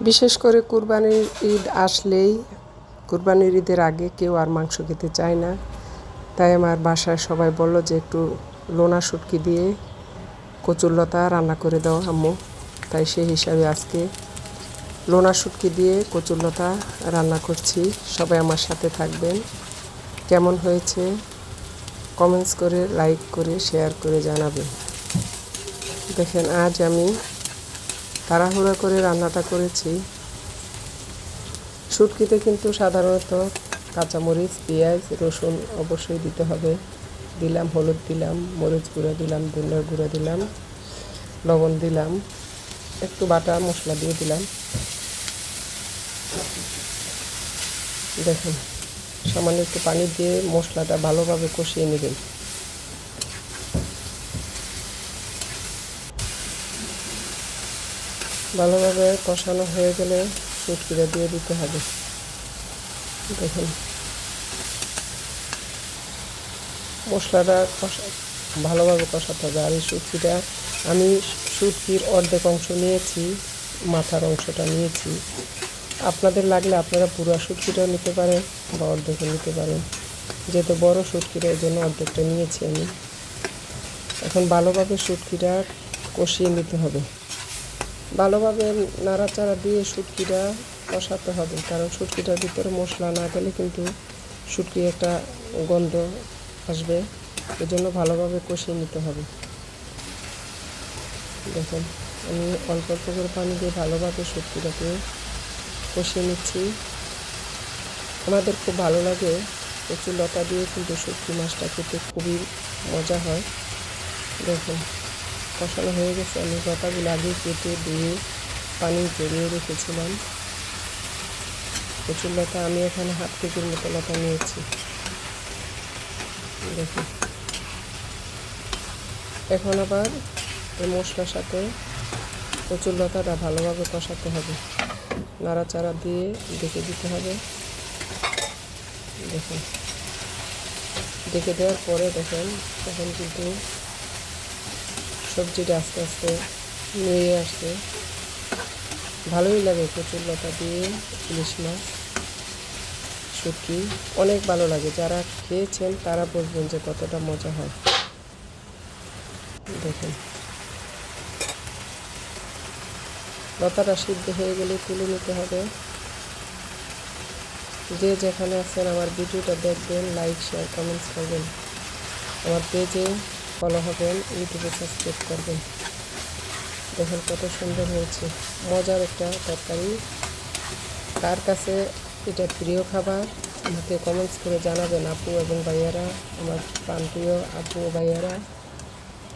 বিশেষ করে কুরবানির ঈদ আসলেই, কুরবানির ঈদের আগে কেউ আর মাংস খেতে চায় না। তাই আমার বাসায় সবাই বলল যে একটু লোনা শুটকি দিয়ে কচুরলতা রান্না করে দাও আম্মু। তাই সেই হিসাবে আজকে লোনা শুটকি দিয়ে কচুরলতা রান্না করছি। সবাই আমার সাথে থাকবেন। কেমন হয়েছে? কমেন্টস করে লাইক করে, শেয়ার করে জানাবেন। দেখেন, আজ আমি তাড়াহুড়া করে রান্নাটা করেছি। শুটকিতে কিন্তু সাধারণত কাঁচামরিচ, পেঁয়াজ, রসুন অবশ্যই দিতে হবে। দিলাম, হলুদ দিলাম, মরিচ গুঁড়া দিলাম ধনিয়ার গুঁড়া দিলাম, লবণ দিলাম, একটু বাটা মশলা দিয়ে দিলাম। দেখুন, সামান্য একটু পানি দিয়ে মশলাটা ভালোভাবে কষিয়ে নেবেন। ভালোভাবে কষানো হয়ে গেলে শুটকিটা দিয়ে দিতে হবে। দেখুন। মশলাটা কষা, ভালোভাবে কষাতে হবে। আর এই শুটকিটা আমি শুটকির অর্ধেক অংশ নিয়েছি, মাথার অংশটা নিয়েছি। আপনাদের লাগলে আপনারা পুরো শুটকিটাও নিতে পারেন বা অর্ধেকও নিতে পারেন। যেহেতু বড় সুটকিটা এই জন্য অর্ধেকটা নিয়েছি আমি। এখন ভালোভাবে সুটকিটা কষিয়ে নিতে হবে। ভালোভাবে নাড়াচাড়া দিয়ে শুটকিটা কষাতে হবে, কারণ শুটকিটার ভিতরে মশলা না গেলে কিন্তু শুটকি একটা গন্ধ আসবে এই জন্য ভালোভাবে কষিয়ে নিতে হবে। দেখুন, আমি অল্প অল্প করে পানি দিয়ে ভালোভাবে শুটকিটাকে কষিয়ে নিচ্ছি। আমাদের খুব ভালো লাগে কচু লতা দিয়ে কিন্তু শুটকি মাছটা খেতে খুবই মজা হয়। দেখুন। কষানো হয়ে গেছে। আমি লতাগুলো আগে কেটে দিয়ে পানি জড়িয়ে রেখেছিলাম। কচুর লতা আমি এখানে হাফ কেজির মতো লতা নিয়েছি। দেখুন এখন আবার এই মশলার সাথে কচুর লতাটা ভালোভাবে কষাতে হবে। নাড়াচাড়া দিয়ে ডেকে দিতে হবে। দেখুন। ডেকে দেওয়ার পরে দেখেন, তখন কিন্তু সবজিটা আস্তে আস্তে নিয়ে আসে ভালোই লাগে কচুর লতা দিয়ে, ইলিশ মাছ, শুটকি। অনেক ভালো লাগে। যারা খেয়েছেন তারা বুঝবেন যে কতটা মজা হয়। দেখুন। লতাটা সিদ্ধ হয়ে গেলে তুলে নিতে হবে। যে যেখানে আছেন আমার ভিডিওটা দেখবেন, লাইক শেয়ার কমেন্টস করবেন। আমার পেজে ফলো হবেন, ইউটিউবে সাবস্ক্রাইব করবেন। দেখুন কত সুন্দর হয়েছে। মজার একটা তরকারি। কার কাছে এটা প্রিয় খাবার, আমাকে কমেন্টস করে জানাবেন আপু এবং ভাইয়ারা, আমার প্রাণপ্রিয় আপু ও ভাইয়ারা।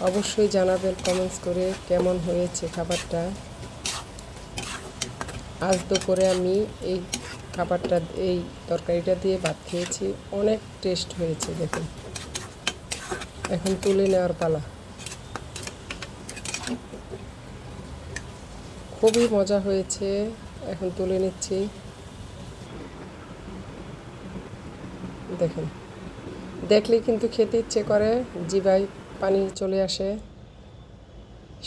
অবশ্যই জানাবেন কমেন্টস করে কেমন হয়েছে খাবারটা। আজ দুপুরে আমি এই খাবারটা, এই তরকারিটা দিয়ে ভাত খেয়েছি। অনেক টেস্ট হয়েছে, দেখুন। এখন তুলে নেওয়ার পালা। খুবই মজা হয়েছে, এখন তুলে নিচ্ছি। দেখেন দেখলেই কিন্তু খেতে ইচ্ছে করে জিবাই পানি চলে আসে।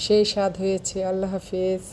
সেই স্বাদ হয়েছে, আল্লাহ হাফিজ।